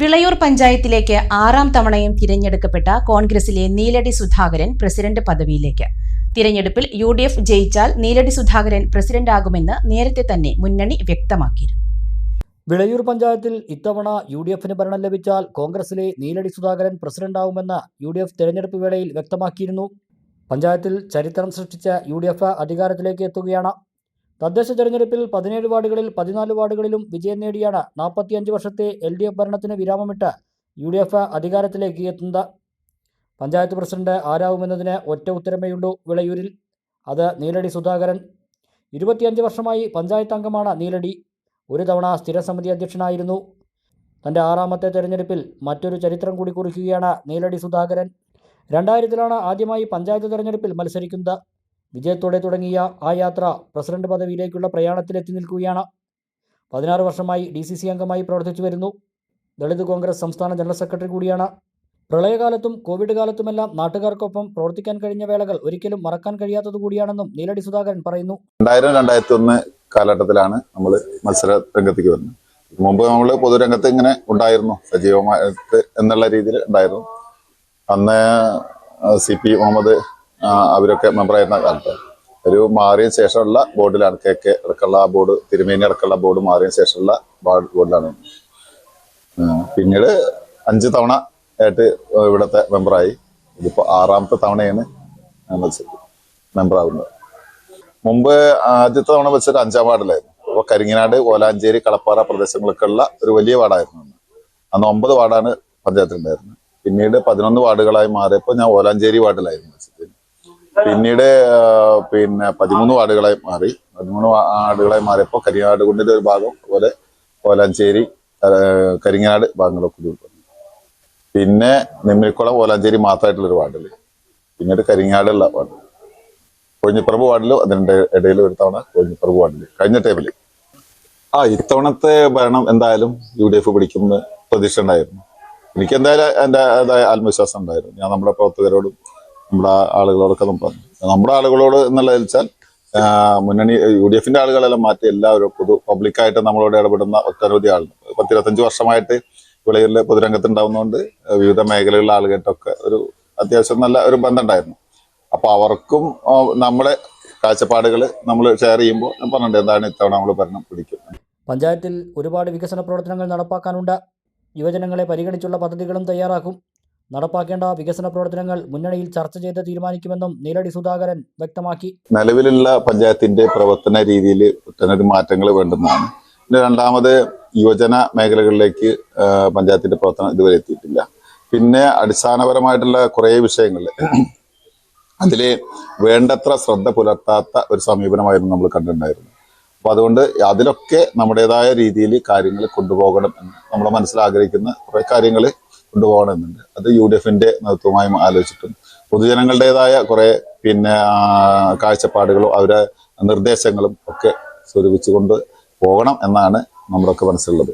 വിളയൂർ പഞ്ചായത്തിലേക്ക് ആറാം തവണയും തിരഞ്ഞെടുക്കപ്പെട്ട കോൺഗ്രസിലെ നീലടി സുധാകരൻ പ്രസിഡന്റ് പദവിയിലേക്ക്. തിരഞ്ഞെടുപ്പിൽ യു ഡി എഫ് ജയിച്ചാൽ നീലടി സുധാകരൻ പ്രസിഡന്റാകുമെന്ന് നേരത്തെ തന്നെ മുന്നണി വ്യക്തമാക്കിയിരുന്നു. വിളയൂർ പഞ്ചായത്തിൽ ഇത്തവണ യു ഡി എഫിന് ഭരണം ലഭിച്ചാൽ കോൺഗ്രസിലെ നീലടി സുധാകരൻ പ്രസിഡന്റാകുമെന്ന് യു ഡി എഫ് തെരഞ്ഞെടുപ്പ് വേളയിൽ വ്യക്തമാക്കിയിരുന്നു. പഞ്ചായത്തിൽ ചരിത്രം സൃഷ്ടിച്ച യു ഡി എഫ് അധികാരത്തിലേക്ക് എത്തുകയാണ് തദ്ദേശ തെരഞ്ഞെടുപ്പിൽ പതിനേഴ് വാർഡുകളിൽ പതിനാല് വാർഡുകളിലും വിജയം നേടിയാണ് നാൽപ്പത്തിയഞ്ച് വർഷത്തെ എൽ ഡി എഫ് ഭരണത്തിന് വിരാമമിട്ട് യു ഡി എഫ് അധികാരത്തിലേക്ക് എത്തുന്നത്. പഞ്ചായത്ത് പ്രസിഡന്റ് ആരാവുമെന്നതിന് ഒറ്റ ഉത്തരമേയുള്ളൂ വിളയൂരിൽ. അത് നീലടി സുധാകരൻ. ഇരുപത്തിയഞ്ച് വർഷമായി പഞ്ചായത്ത് അംഗമാണ് നീലടി. ഒരു തവണ സ്ഥിരസമിതി അധ്യക്ഷനായിരുന്നു. തന്റെ ആറാമത്തെ തെരഞ്ഞെടുപ്പിൽ മറ്റൊരു ചരിത്രം കൂടി കുറിക്കുകയാണ് നീലടി സുധാകരൻ. രണ്ടായിരത്തിലാണ് ആദ്യമായി പഞ്ചായത്ത് തെരഞ്ഞെടുപ്പിൽ മത്സരിക്കുന്നത്. വിജയത്തോടെ തുടങ്ങിയ ആ യാത്ര പ്രസിഡന്റ് പദവിയിലേക്കുള്ള പ്രയാണത്തിലെത്തി നിൽക്കുകയാണ്. പതിനാറ് വർഷമായി ഡി സി സി അംഗമായി പ്രവർത്തിച്ചു വരുന്നു. ദളിത് കോൺഗ്രസ് സംസ്ഥാന ജനറൽ സെക്രട്ടറി കൂടിയാണ്. പ്രളയകാലത്തും കോവിഡ് കാലത്തുമെല്ലാം നാട്ടുകാർക്കൊപ്പം പ്രവർത്തിക്കാൻ കഴിഞ്ഞ വേളകൾ ഒരിക്കലും മറക്കാൻ കഴിയാത്തത് കൂടിയാണെന്നും നീലടി സുധാകരൻ പറയുന്നു. രണ്ടായിരം രണ്ടായിരത്തി ഒന്ന് കാലഘട്ടത്തിലാണ് നമ്മൾ മത്സര രംഗത്തേക്ക് വരുന്നത്. മുമ്പ് നമ്മൾ പൊതുരംഗത്ത് ഇങ്ങനെ ഉണ്ടായിരുന്നു. സജീവമായിട്ട് എന്നുള്ള രീതിയിൽ ഉണ്ടായിരുന്നു. അന്ന് സി പി മുഹമ്മദ് അവരൊക്കെ മെമ്പറായിരുന്ന കാലത്ത്. ഒരു മാറിയ ശേഷമുള്ള ബോർഡിലാണ് കെ കെ അടക്കമുള്ള ആ ബോർഡ് തിരുമേനി അടക്കമുള്ള ബോർഡ് മാറിയ ശേഷമുള്ള ബോർഡിലാണ്. പിന്നീട് അഞ്ച് തവണ ആയിട്ട് ഇവിടുത്തെ മെമ്പറായി ഇതിപ്പോ ആറാമത്തെ തവണയാണ് മെമ്പറാവുന്നത് മുമ്പ് ആദ്യത്തെ തവണ വെച്ചൊരു അഞ്ചാം വാർഡിലായിരുന്നു. അപ്പൊ കരിങ്ങനാട് ഓലാഞ്ചേരി കളപ്പാറ പ്രദേശങ്ങളൊക്കെ ഉള്ള ഒരു വലിയ വാർഡായിരുന്നു അന്ന്. ഒമ്പത് വാർഡാണ് പഞ്ചായത്തിലുണ്ടായിരുന്നത്. പിന്നീട് പതിനൊന്ന് വാർഡുകളായി മാറിയപ്പോൾ ഞാൻ ഓലാഞ്ചേരി വാർഡിലായിരുന്നു. പിന്നീട് പിന്നെ പതിമൂന്ന് വാർഡുകളായി മാറി. പതിമൂന്ന് വാർഡുകളായി മാറിയപ്പോൾ കരിങ്ങാട് കുണ്ടിന്റെ ഒരു ഭാഗം അതുപോലെ ഓലാഞ്ചേരി കരിങ്ങനാട് ഭാഗങ്ങളൊക്കെ കൂടി ഉൾപ്പെടുന്നു. പിന്നെ നിമ്മിക്കുളം ഓലാഞ്ചേരി മാത്രമായിട്ടുള്ള ഒരു വാർഡിൽ. പിന്നീട് കരിങ്ങാടുള്ള വാർഡ്. കോഴിഞ്ഞിപ്പറമ്പ് വാർഡിലും അതിന്റെ ഇടയിൽ ഒരു തവണ കോഴിഞ്ഞിപ്പറമ്പ് വാർഡിൽ കഴിഞ്ഞ ടേബിളിൽ ആ ഇത്തവണത്തെ ഭരണം എന്തായാലും യു ഡി എഫ് പിടിക്കുമെന്ന് പ്രതീക്ഷ ഉണ്ടായിരുന്നു. എനിക്ക് എന്തായാലും എന്റെ ആത്മവിശ്വാസം ഉണ്ടായിരുന്നു. ഞാൻ നമ്മുടെ പ്രവർത്തകരോടും നമ്മുടെ ആളുകളോടൊക്കെ നമ്മുടെ ആളുകളോട് എന്നുള്ളത് വെച്ചാൽ മുന്നണി യു ഡി എഫിന്റെ ആളുകളെല്ലാം മാറ്റി എല്ലാവരും പൊതു പബ്ലിക്കായിട്ട് നമ്മളോട് ഇടപെടുന്ന ഒട്ടനവധി ആളുകൾ പത്തിരുപത്തഞ്ച് വർഷമായിട്ട് വിളയിൽ പൊതുരംഗത്ത് ഉണ്ടാവുന്നതുകൊണ്ട് വിവിധ മേഖലകളിലെ ആളുകൾക്കൊക്കെ ഒരു അത്യാവശ്യം നല്ല ഒരു ബന്ധം ഉണ്ടായിരുന്നു അപ്പൊ അവർക്കും നമ്മുടെ കാഴ്ചപ്പാടുകൾ നമ്മൾ ഷെയർ ചെയ്യുമ്പോൾ ഞാൻ പറഞ്ഞിട്ടുണ്ട് എന്താണ് ഇത്തവണ നമ്മൾ ഭരണം പിടിക്കും പഞ്ചായത്തിൽ ഒരുപാട് വികസന പ്രവർത്തനങ്ങൾ നടപ്പാക്കാനുണ്ട്. യുവജനങ്ങളെ പരിഗണിച്ചുള്ള പദ്ധതികളും തയ്യാറാക്കും. നടപ്പാക്കേണ്ട വികസന പ്രവർത്തനങ്ങൾ മുന്നണിയിൽ ചർച്ച ചെയ്ത് തീരുമാനിക്കുമെന്നും നീലടി സുധാകരൻ വ്യക്തമാക്കി. നിലവിലുള്ള പഞ്ചായത്തിന്റെ പ്രവർത്തന രീതിയിൽ ഒട്ടനവധി മാറ്റങ്ങൾ വേണ്ടുന്നതാണ്. പിന്നെ രണ്ടാമത് യുവജന മേഖലകളിലേക്ക് പഞ്ചായത്തിന്റെ പ്രവർത്തനം ഇതുവരെ എത്തിയിട്ടില്ല. പിന്നെ അടിസ്ഥാനപരമായിട്ടുള്ള കുറേ വിഷയങ്ങൾ. അതിൽ വേണ്ടത്ര ശ്രദ്ധ പുലർത്താത്ത ഒരു സമീപനമായിരുന്നു നമ്മൾ കണ്ടിട്ടുണ്ടായിരുന്നത്. അപ്പൊ അതുകൊണ്ട് അതിലൊക്കെ നമ്മുടേതായ രീതിയിൽ കാര്യങ്ങൾ കൊണ്ടുപോകണം എന്ന് നമ്മൾ മനസ്സിൽ ആഗ്രഹിക്കുന്ന കുറെ കാര്യങ്ങൾ കൊണ്ടുപോകണം എന്നുണ്ട് അത് യു ഡി എഫിന്റെ നേതൃത്വമായും ആലോചിച്ചിട്ടും. പൊതുജനങ്ങളുടേതായ കുറെ പിന്നെ കാഴ്ചപ്പാടുകളും അവരെ നിർദ്ദേശങ്ങളും ഒക്കെ സ്വരൂപിച്ചുകൊണ്ട് പോകണം എന്നാണ് നമ്മുടെയൊക്കെ മനസ്സിലുള്ളത്